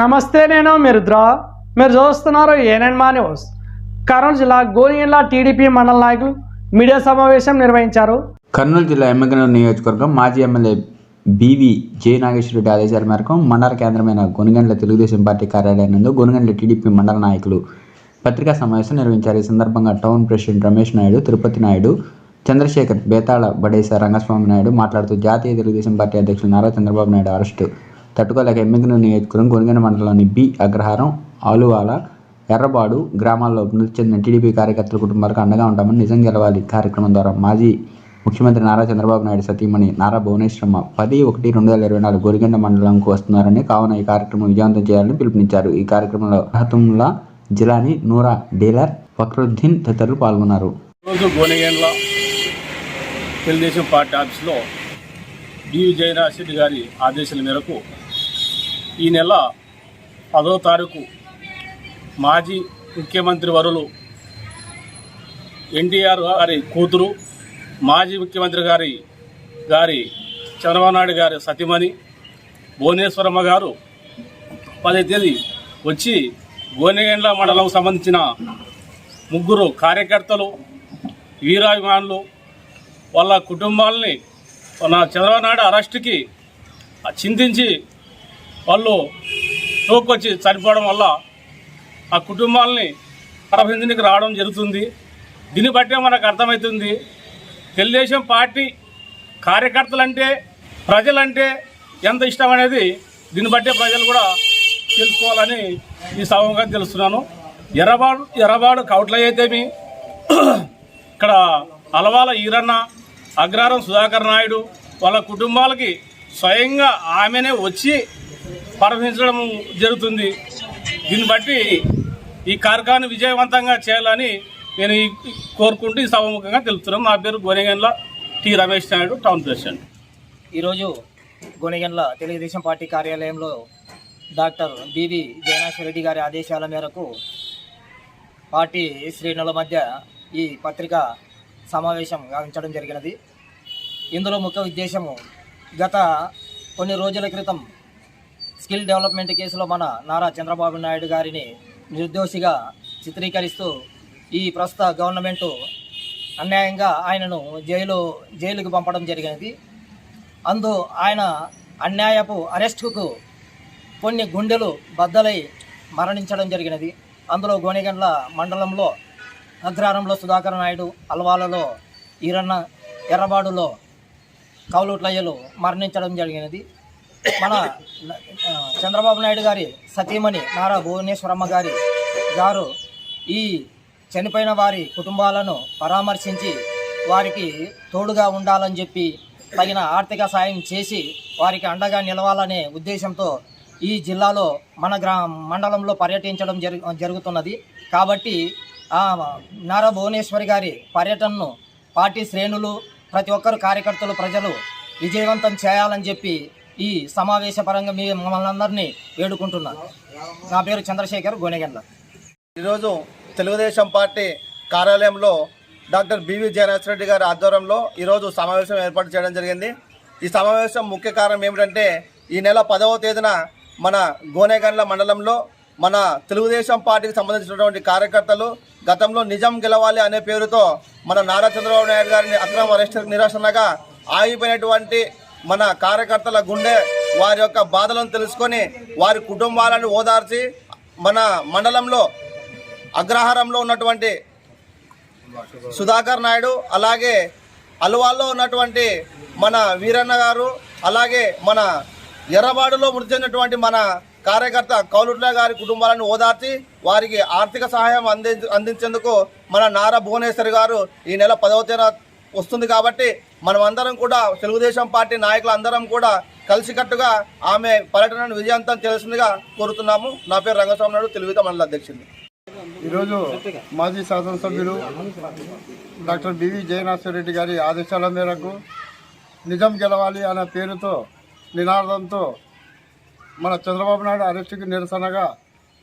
నమస్తే నేను మిరుద్ర. మీరు చూస్తున్నారు ఏనెన్ మా న్యూస్ కర్నూలు జిల్లా గోనియన్లా టీడీపీ మండల నాయకులు మీడియా సమావేశం నిర్వహించారు. కర్నూలు జిల్లా ఎమ్మిగనూరు నియోజకవర్గం మాజీ ఎమ్మెల్యే బీవీ జే నాగేశ్వరరెడ్డి ఆదేశాల మేరకు మండల కేంద్రమైన గొనుగండ్ల తెలుగుదేశం పార్టీ కార్యాలయం నందు గొనగండ్ల టీడీపీ మండల నాయకులు పత్రికా సమావేశం నిర్వహించారు. ఈ సందర్భంగా టౌన్ ప్రెసిడెంట్ రమేష్ నాయుడు తిరుపతి నాయుడు చంద్రశేఖర్ బేతాళ బడేసా రంగస్వామి నాయుడు మాట్లాడుతూ జాతీయ తెలుగుదేశం పార్టీ అధ్యక్షులు నారా చంద్రబాబు నాయుడు అరెస్టు. తట్టుకోలేక ఎమ్మిగనూరు నియోజకవర్గం గొనగండ మండలంలోని బి అగ్రహారం ఆలువాల ఎర్రబాడు గ్రామాల్లో మృతి చెందిన టీడీపీ కార్యకర్తల కుటుంబాలకు అండగా ఉంటామని నిజం గెలవాలి కార్యక్రమం ద్వారా మాజీ ముఖ్యమంత్రి నారా చంద్రబాబు నాయుడు సతీమణి నారా భువనేశ్వరమ్మ పది ఒకటి రెండు వేల ఇరవై నాలుగు గోరిగండ మండలంకు వస్తున్నారని కావున ఈ కార్యక్రమం విజయవంతం చేయాలని పిలుపునిచ్చారు. ఈ కార్యక్రమంలో రహతుల్లా జిలాని నూరా డీలర్ ఫక్రుద్దీన్ తదితరులు పాల్గొన్నారు. రోజు గోనెగండ్ల తెలుగుదేశం పార్టీ ఆఫీసులో డివి జయరాజరెడ్డి గారి ఆదేశాల మేరకు ఈ నెల పదో తారీఖు మాజీ ముఖ్యమంత్రి వరులు ఎన్టీఆర్ గారి కూతురు మాజీ ముఖ్యమంత్రి గారి గారి చంద్రబాబు నాయుడు గారి సతీమణి భువనేశ్వరమ్మ గారు పదే తేదీ వచ్చి గోనెగండ్ల మండలం సంబంధించిన ముగ్గురు కార్యకర్తలు వీరాభిమానులు వాళ్ళ కుటుంబాలని నా చంద్రబాబు నాయుడు అరెస్ట్కి చింతించి వాళ్ళు తోపుకొచ్చి చనిపోవడం వల్ల ఆ కుటుంబాలని పరభిందునికి రావడం జరుగుతుంది. దీన్ని బట్టే మనకు అర్థమవుతుంది తెలుగుదేశం పార్టీ కార్యకర్తలంటే ప్రజలంటే ఎంత ఇష్టం అనేది దీన్ని బట్టే ప్రజలు కూడా తెలుసుకోవాలని ఈ సభంగా తెలుస్తున్నాను. ఎర్రబాడు ఎర్రబాడు కౌట్ల ఇక్కడ అలవాల ఈరన్న అగ్రహారం సుధాకర్ నాయుడు వాళ్ళ కుటుంబాలకి స్వయంగా ఆమెనే వచ్చి పరమించడం జరుగుతుంది. దీన్ని బట్టి ఈ కార్యక్రమాన్ని విజయవంతంగా చేయాలని నేను కోరుకుంటూ ఈ సభముఖంగా తెలుపుతున్నాం. నా పేరు Gonegandla T Ramesh Naidu town president. ఈరోజు గోనెగన్ల తెలుగుదేశం పార్టీ కార్యాలయంలో డాక్టర్ బివి జయనాశ్వరెడ్డి గారి ఆదేశాల మేరకు పార్టీ శ్రేణుల మధ్య ఈ పత్రిక సమావేశం గావించడం జరిగినది. ఇందులో ముఖ్య ఉద్దేశము గత కొన్ని రోజుల క్రితం స్కిల్ డెవలప్మెంట్ కేసులో మన నారా చంద్రబాబు నాయుడు గారిని నిర్దోషిగా చిత్రీకరిస్తూ ఈ ప్రస్తుత గవర్నమెంటు అన్యాయంగా ఆయనను జైలు జైలుకు పంపడం జరిగినది. అందు ఆయన అన్యాయపు అరెస్టుకు కొన్ని గుండెలు బద్దలై మరణించడం జరిగినది. అందులో గోనెగండ్ల మండలంలో అగ్రహారంలో సుధాకర్ నాయుడు అల్వాలలో ఈరన్న ఎర్రబాడులో కౌలుట్లయ్యలు మరణించడం జరిగినది. మన చంద్రబాబు నాయుడు గారి సతీమణి నారా భువనేశ్వరమ్మ గారి గారు ఈ చనిపోయిన వారి కుటుంబాలను పరామర్శించి వారికి తోడుగా ఉండాలని చెప్పి తగిన ఆర్థిక సాయం చేసి వారికి అండగా నిలవాలనే ఉద్దేశంతో ఈ జిల్లాలో మన గ్రా మండలంలో పర్యటించడం జరు జరుగుతున్నది. కాబట్టి నారా భువనేశ్వరి గారి పర్యటనను పార్టీ శ్రేణులు ప్రతి ఒక్కరు కార్యకర్తలు ప్రజలు విజయవంతం చేయాలని చెప్పి ఈ సమావేశపరంగా మీ మమ్మల్ని అందరినీ వేడుకుంటున్నాను. నా పేరు చంద్రశేఖర్ గోనెగండ్ల. ఈరోజు తెలుగుదేశం పార్టీ కార్యాలయంలో doctor B V Jayanath Reddy గారి ఆధ్వర్యంలో ఈరోజు సమావేశం ఏర్పాటు చేయడం జరిగింది. ఈ సమావేశం ముఖ్య కారణం ఏమిటంటే ఈ నెల పదవ తేదీన మన గోనెగండ్ల మండలంలో మన తెలుగుదేశం పార్టీకి సంబంధించినటువంటి కార్యకర్తలు గతంలో నిజం గెలవాలి అనే పేరుతో మన నారా చంద్రబాబు నాయుడు గారిని అక్రమ అరెస్ట్ నిరాశనగా ఆగిపోయినటువంటి మన కార్యకర్తల గుండె వారి యొక్క బాధలను తెలుసుకొని వారి కుటుంబాలను ఓదార్చి మన మండలంలో అగ్రహారంలో ఉన్నటువంటి సుధాకర్ నాయుడు అలాగే అల్వాల్లో ఉన్నటువంటి మన వీరన్న గారు అలాగే మన ఎర్రబాడులో మృతి చెందినటువంటి మన కార్యకర్త కౌలుట్ల గారి కుటుంబాలను ఓదార్చి వారికి ఆర్థిక సహాయం అంది అందించేందుకు మన నారా భువనేశ్వర్ గారు ఈ నెల పదవ తేదీన వస్తుంది కాబట్టి మనమందరం కూడా తెలుగుదేశం పార్టీ నాయకులు అందరం కూడా కలిసికట్టుగా ఆమె పర్యటనను విజయవంతం చేసిందిగా కోరుతున్నాము. నా పేరు రంగస్వామి నాయుడు తెలుగుత మండల అధ్యక్షుడు ఈరోజు మాజీ శాసనసభ్యులు డాక్టర్ బివి జయనాథరెడ్డి గారి ఆదేశాల మేరకు నిజం గెలవాలి అనే పేరుతో నినాదంతో మన చంద్రబాబు నాయుడు అరెస్టుకి నిరసనగా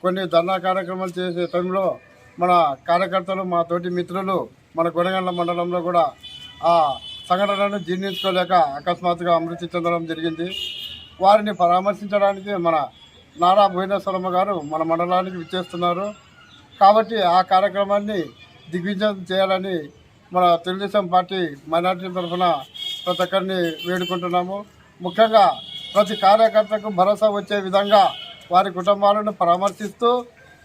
కొన్ని ధర్నా కార్యక్రమాలు చేసే టైంలో మన కార్యకర్తలు మా తోటి మిత్రులు మన కొనగండ్ల మండలంలో కూడా ఆ సంఘటనను జీర్ణించుకోలేక అకస్మాత్తుగా మృతి చెందడం జరిగింది. వారిని పరామర్శించడానికి మన నారా భువనేశ్వరమ్మ గారు మన మండలానికి విచ్చేస్తున్నారు. కాబట్టి ఆ కార్యక్రమాన్ని దిగ్విజయం చేయాలని మన తెలుగుదేశం పార్టీ మైనార్టీ తరఫున ప్రతి ఒక్కరిని వేడుకుంటున్నాము. ముఖ్యంగా ప్రతి కార్యకర్తకు భరోసా వచ్చే విధంగా వారి కుటుంబాలను పరామర్శిస్తూ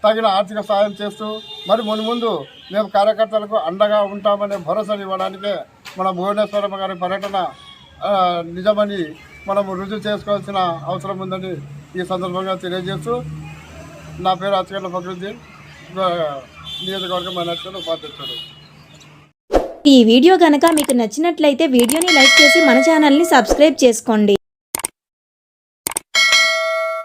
తగిన ఆర్థిక సాయం చేస్తూ మరి మును ముందు మేము కార్యకర్తలకు అండగా ఉంటామనే భరోసాను ఇవ్వడానికే మన భువనేశ్వరమ్మ గారి పర్యటన నిజమని మనము రుజువు చేసుకోవాల్సిన అవసరం ఉందని ఈ సందర్భంగా తెలియజేస్తూ నా పేరు అచ్చగడ్డ ఫక్రుద్దీన్. నియోజకవర్గం మైనార్టీ ఉపాధ్యక్షుడు. ఈ వీడియో కనుక మీకు నచ్చినట్లయితే వీడియోని లైక్ చేసి మన ఛానల్ని సబ్స్క్రైబ్ చేసుకోండి.